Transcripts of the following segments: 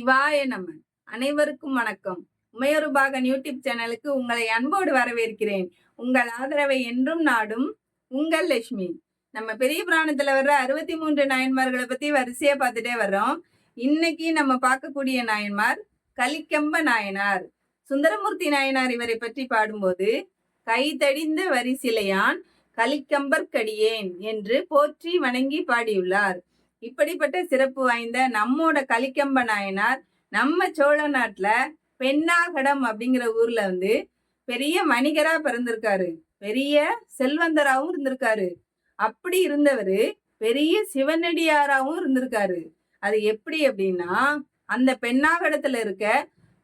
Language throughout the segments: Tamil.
சிவாய நமன். அனைவருக்கும் வணக்கம். உமையொருபாகன் யூடியூப் சேனலுக்கு உங்களை அன்போடு வரவேற்கிறேன். உங்கள் ஆதரவை என்றும் நாடும் உங்கள் லட்சுமி. நம்ம பெரிய புராணத்துல வர்ற அறுபத்தி மூன்று நாயன்மார்களை பத்தி வரிசையா பார்த்துட்டே வர்றோம். இன்னைக்கு நம்ம பார்க்கக்கூடிய நாயன்மார் கலிக்கம்ப நாயனார். சுந்தரமூர்த்தி நாயனார் இவரை பற்றி பாடும்போது கை தடிந்த வரிசிலையான் கலிக்கம்பற்கடியேன் என்று போற்றி வணங்கி பாடியுள்ளார். இப்படிப்பட்ட சிறப்பு வாய்ந்த நம்மோட கலிக்கம்ப நாயனார் நம்ம சோழ நாட்டுல பெண்ணாகடம் அப்படிங்கிற ஊர்ல வந்து பெரிய வணிகரா பிறந்திருக்காரு. பெரிய செல்வந்தராகவும் இருந்திருக்காரு. அப்படி இருந்தவர் பெரிய சிவனடியாராகவும் இருந்திருக்காரு. அது எப்படி அப்படின்னா அந்த பெண்ணாகடத்துல இருக்க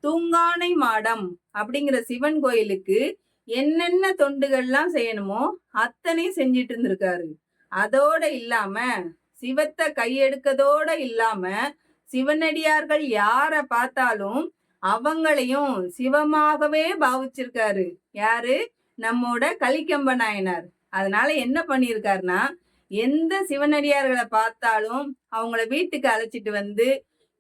தூங்கானை மாடம் அப்படிங்கிற சிவன் கோயிலுக்கு என்னென்ன தொண்டுகள்லாம் செய்யணுமோ அத்தனையும் செஞ்சிட்டு இருந்திருக்காரு. அதோட இல்லாம சிவத்தை கையெடுக்கதோட இல்லாம சிவனடியார்கள் யார பார்த்தாலும் அவங்களையும் சிவமாகவே பாவிச்சிருக்காரு. யாரு? நம்மோட கலிக்கம்ப நாயனார். அதனால என்ன பண்ணியிருக்காருன்னா எந்த சிவனடியார்களை பார்த்தாலும் அவங்கள வீட்டுக்கு அழைச்சிட்டு வந்து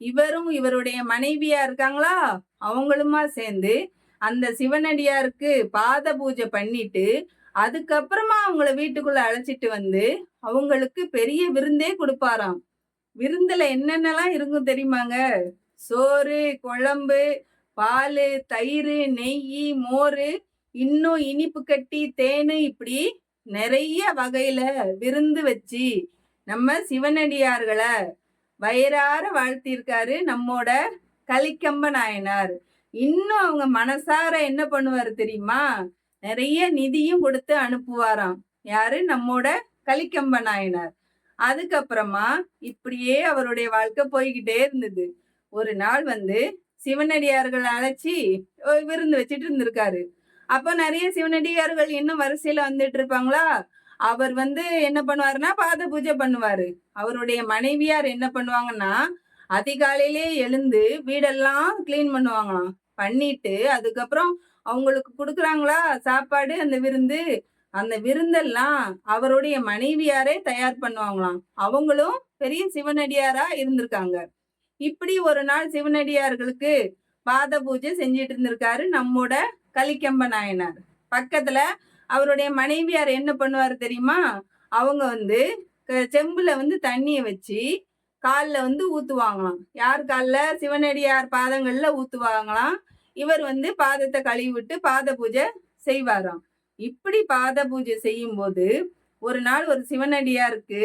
இவரும் இவருடைய மனைவியா இருக்காங்களா? அவங்களுமா சேர்ந்து அந்த சிவனடியாருக்கு பாத பூஜை பண்ணிட்டு அதுக்கப்புறமா அவங்கள வீட்டுக்குள்ள அழைச்சிட்டு வந்து அவங்களுக்கு பெரிய விருந்தே கொடுப்பாராம். விருந்துல என்னென்னலாம் இருக்கும் தெரியுமாங்க? சோறு குழம்பு பால் தயிர் நெய் மோர் இன்னும் இனிப்பு கட்டி தேனு இப்படி நிறைய வகையில விருந்து வச்சு நம்ம சிவனடியார்களை வயிறார வாழ்த்தியிருக்காரு நம்மோட கலிக்கம்ப நாயனார் இன்னும் அவங்க மனசார என்ன பண்ணுவார் தெரியுமா? நிறைய நிதியும் கொடுத்து அனுப்புவாராம். யாரு? நம்மோட கலிக்கம்ப நாயனார். அதுக்கப்புறமா இப்படியே அவருடைய வாழ்க்கை போய்கிட்டே இருந்தது. ஒரு நாள் வந்து சிவனடியார்கள் அழைச்சி விருந்து வச்சுட்டு இருந்திருக்காரு. அப்ப நிறைய சிவனடியார்கள் இன்னும் வரிசையில வந்துட்டு இருப்பாங்களா? அவர் வந்து என்ன பண்ணுவாருன்னா பாத பூஜை பண்ணுவாரு. அவருடைய மனைவியார் என்ன பண்ணுவாங்கன்னா அதிகாலையிலே எழுந்து வீடெல்லாம் கிளீன் பண்ணுவாங்களாம். பண்ணிட்டு அதுக்கப்புறம் அவங்களுக்கு கொடுக்குறாங்களா? சாப்பாடு அந்த விருந்து. அந்த விருந்தெல்லாம் அவருடைய மனைவியாரே தயார் பண்ணுவாங்களாம். அவங்களும் பெரிய சிவனடியாரா இருந்திருக்காங்க. இப்படி ஒரு நாள் சிவனடியார்களுக்கு பாத பூஜை செஞ்சிட்டு இருந்திருக்காரு நம்மோட கலிக்கம்ப நாயனார். பக்கத்துல அவருடைய மனைவியார் என்ன பண்ணுவாரு தெரியுமா? அவங்க வந்து க- செம்புல வந்து தண்ணியை வச்சு காலில் வந்து ஊத்துவாங்களாம். யார் காலில்? சிவனடியார் பாதங்கள்ல ஊத்துவாங்களாம். இவர் வந்து பாதத்தை கழுவி விட்டு பாத பூஜை செய்வாராம். இப்படி பாத பூஜை செய்யும் போது ஒரு நாள் ஒரு சிவனடியாருக்கு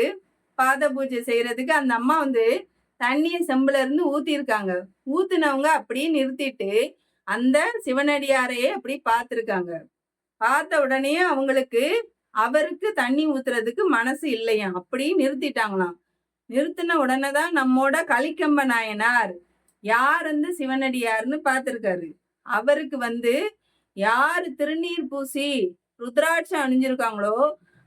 பாத பூஜை செய்யறதுக்கு அந்த அம்மா வந்து தண்ணியை செம்புல இருந்து ஊத்திருக்காங்க ஊத்துனவங்க அப்படியே நிறுத்திட்டு அந்த சிவனடியாரையே அப்படி பார்த்துருக்காங்க. பார்த்த உடனே அவங்களுக்கு அவருக்கு தண்ணி ஊத்துறதுக்கு மனசு இல்லையாம். அப்படியே நிறுத்திட்டாங்களாம். நிறுத்தின உடனே தான் நம்மோட கலிக்கம்ப நாயனார் யார் வந்து சிவனடியார்னு பார்த்துருக்காரு. அவருக்கு வந்து யார் திருநீர் பூசி ருத்ராட்சம் அணிஞ்சிருக்காங்களோ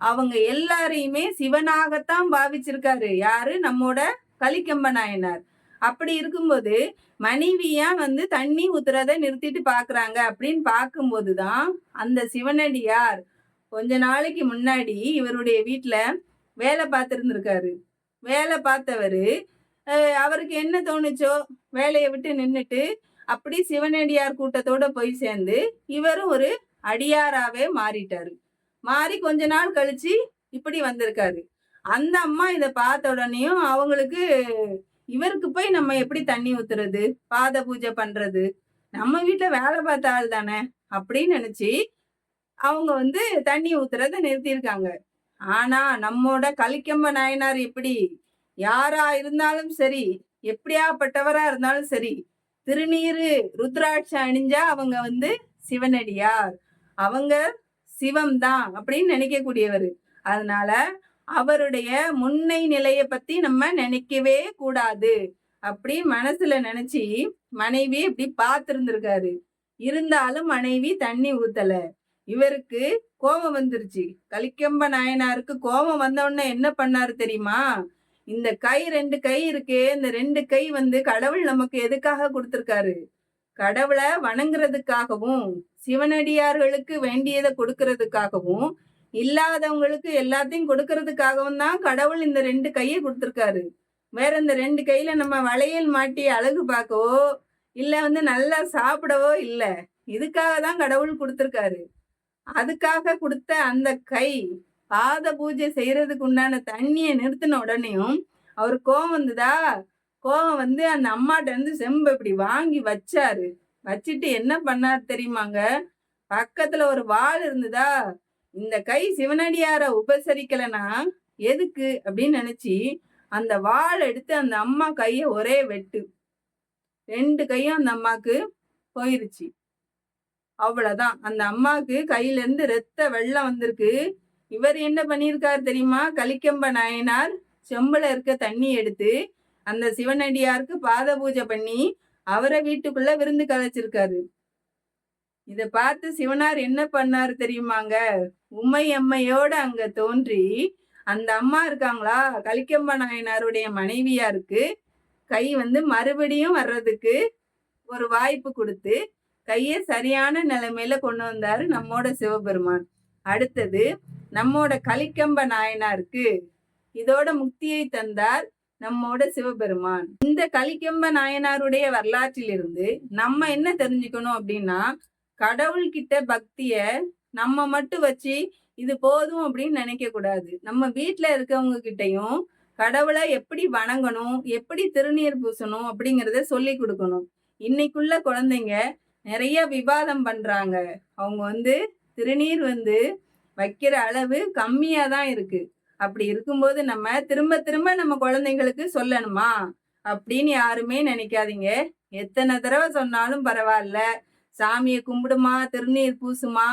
அவங்க எல்லாரையுமே சிவனாகத்தான் பாவிச்சிருக்காரு. யாரு? நம்மோட கலிக்கம்ப நாயனார். அப்படி இருக்கும்போது மனைவியா வந்து தண்ணி ஊத்துறத நிறுத்திட்டு பாக்குறாங்க அப்படின்னு பார்க்கும்போது தான் அந்த சிவனடியார் கொஞ்ச நாளைக்கு முன்னாடி இவருடைய வீட்டில் வேலை பார்த்துருந்துருக்காரு. வேலை பார்த்தவர் அவருக்கு என்ன தோணுச்சோ வேலையை விட்டு நின்றுட்டு அப்படி சிவனடியார் கூட்டத்தோட போய் சேர்ந்து இவரும் ஒரு அடியாராவே மாறிட்டாரு. மாறி கொஞ்ச நாள் கழிச்சு இப்படி வந்திருக்காரு. அந்த அம்மா இதை பார்த்த உடனேயும் அவங்களுக்கு இவருக்கு போய் நம்ம எப்படி தண்ணி ஊத்துறது பாத பூஜை பண்றது நம்ம வீட்டுல வேலை பார்த்த ஆள் தானே அப்படின்னு நினைச்சு அவங்க வந்து தண்ணி ஊத்துறத நிறுத்தியிருக்காங்க. ஆனா நம்மோட கலிக்கம்ப நாயனார் எப்படி யாரா இருந்தாலும் சரி எப்படியாப்பட்டவரா இருந்தாலும் சரி திருநீரு ருத்ராட்சம் அணிஞ்சா அவங்க வந்து சிவனடியார். அவங்க சிவம் தான் அப்படின்னு நினைக்கக்கூடியவர். அதனால அவருடைய முன்னை நிலைய பத்தி நம்ம நினைக்கவே கூடாது அப்படி மனசுல நினைச்சு மனைவி இப்படி பார்த்துருந்துருக்காரு. இருந்தாலும் மனைவி தண்ணி ஊத்தல. இவருக்கு கோபம் வந்துருச்சு. கலிக்கம்ப நாயனாருக்கு கோபம் வந்தவுடனே என்ன பண்ணாரு தெரியுமா? இந்த கை ரெண்டு கை இருக்கே இந்த ரெண்டு கை வந்து கடவுள் நமக்கு எதுக்காக கொடுத்துருக்காரு? கடவுளை வணங்குறதுக்காகவும் சிவனடியார்களுக்கு வேண்டியதை கொடுக்கறதுக்காகவும் இல்லாதவங்களுக்கு எல்லாத்தையும் கொடுக்கறதுக்காகவும் தான் கடவுள் இந்த ரெண்டு கையை கொடுத்துருக்காரு. வேற இந்த ரெண்டு கையில நம்ம வளையல் மாட்டி அழகு பார்க்கவோ இல்ல வந்து நல்லா சாப்பிடவோ இல்லை. இதுக்காக தான் கடவுள் கொடுத்துருக்காரு. அதுக்காக கொடுத்த அந்த கை பாத பூஜை செய்யறதுக்கு உண்டான தண்ணியை நிறுத்தின உடனேயும் அவர் கோவம் வந்ததா? கோவம் வந்து அந்த அம்மாட்ட இருந்து செம்பு இப்படி வாங்கி வச்சாரு. வச்சுட்டு என்ன பண்ணார் தெரியுமாங்க? பக்கத்துல ஒரு வாள் இருந்ததா? இந்த கை சிவனடியார உபசரிக்கலனா எதுக்கு? அப்படின்னு நினைச்சு அந்த வாள் எடுத்து அந்த அம்மா கைய ஒரே வெட்டு. ரெண்டு கையும் அந்த அம்மாக்கு போயிருச்சு. அவ்வளவுதான். அந்த அம்மாவுக்கு கையில இருந்து ரத்த வெள்ளம் வந்திருக்கு. இவர் என்ன பண்ணியிருக்காரு தெரியுமா? கலிக்கம்ப நாயனார் செம்பில் இருக்க தண்ணி எடுத்து அந்த சிவனடியாருக்கு பாத பூஜை பண்ணி அவரை வீட்டுக்குள்ள விருந்து கலைச்சிருக்காரு. இத பார்த்து சிவனார் என்ன பண்ணாரு தெரியுமாங்க? உமை அம்மையோட அங்க தோன்றி அந்த அம்மா இருக்காங்களா? கலிக்கம்ப நாயனாருடைய மனைவியா இருக்கு கை வந்து மறுபடியும் வர்றதுக்கு ஒரு வாய்ப்பு கொடுத்து கையை சரியான நிலைமையில கொண்டு வந்தாரு நம்மோட சிவபெருமான். அடுத்தது நம்மோட கலிக்கம்ப நாயனாருக்கு இதோட முக்தியை தந்தார் நம்மோட சிவபெருமான். இந்த கலிக்கம்ப நாயனாருடைய வரலாற்றிலிருந்து நம்ம என்ன தெரிஞ்சுக்கணும் அப்படின்னா கடவுள்கிட்ட பக்திய நம்ம மட்டும் வச்சு இது போதும் அப்படின்னு நினைக்க கூடாது. நம்ம வீட்டுல இருக்கவங்க கிட்டயும் கடவுளை எப்படி வணங்கணும் எப்படி திருநீர் பூசணும் அப்படிங்கிறத சொல்லி கொடுக்கணும். இன்னைக்குள்ள குழந்தைங்க நிறைய விவாதம் பண்றாங்க. அவங்க வந்து திருநீர் வந்து வைக்கிற அளவு கம்மியா தான் இருக்கு. அப்படி இருக்கும்போது நம்ம திரும்ப திரும்ப நம்ம குழந்தைங்களுக்கு சொல்லணுமா? அப்படின்னு யாருமே நினைக்காதீங்க. எத்தனை தடவை சொன்னாலும் பரவாயில்ல. சாமியை கும்பிடுமா? திருநீர் பூசுமா?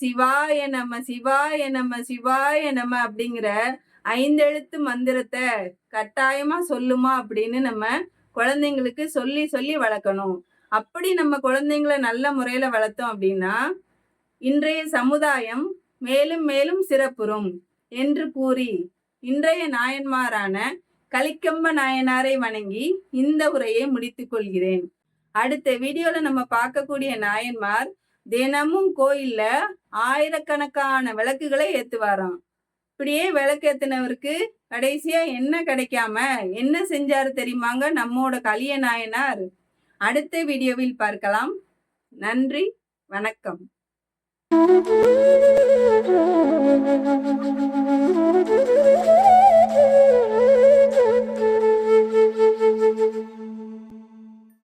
சிவாய நம்ம சிவாய நம்ம சிவாய நம்ம அப்படிங்கிற ஐந்தெழுத்து மந்திரத்தை கட்டாயமா சொல்லுமா அப்படின்னு நம்ம குழந்தைங்களுக்கு சொல்லி சொல்லி வளர்க்கணும். அப்படி நம்ம குழந்தைங்களை நல்ல முறையில வளர்த்தோம் அப்படின்னா இன்றைய சமுதாயம் மேலும் மேலும் சிறப்புறும் என்று கூறி இன்றைய நாயன்மாரான கலிக்கம்ப நாயனாரை வணங்கி இந்த உரையை முடித்துக் கொள்கிறேன். அடுத்த வீடியோல நம்ம பார்க்கக்கூடிய நாயன்மார் தினமும் கோயில்ல ஆயிரக்கணக்கான விளக்குகளை ஏத்துவாராம். இப்படியே விளக்கேத்தினவருக்கு கடைசியா என்ன கிடைக்காம என்ன செஞ்சாரு தெரியுமாங்க நம்மோட கலிய நாயனார். அடுத்த வீடியோவில் பார்க்கலாம். நன்றி வணக்கம். Thank you.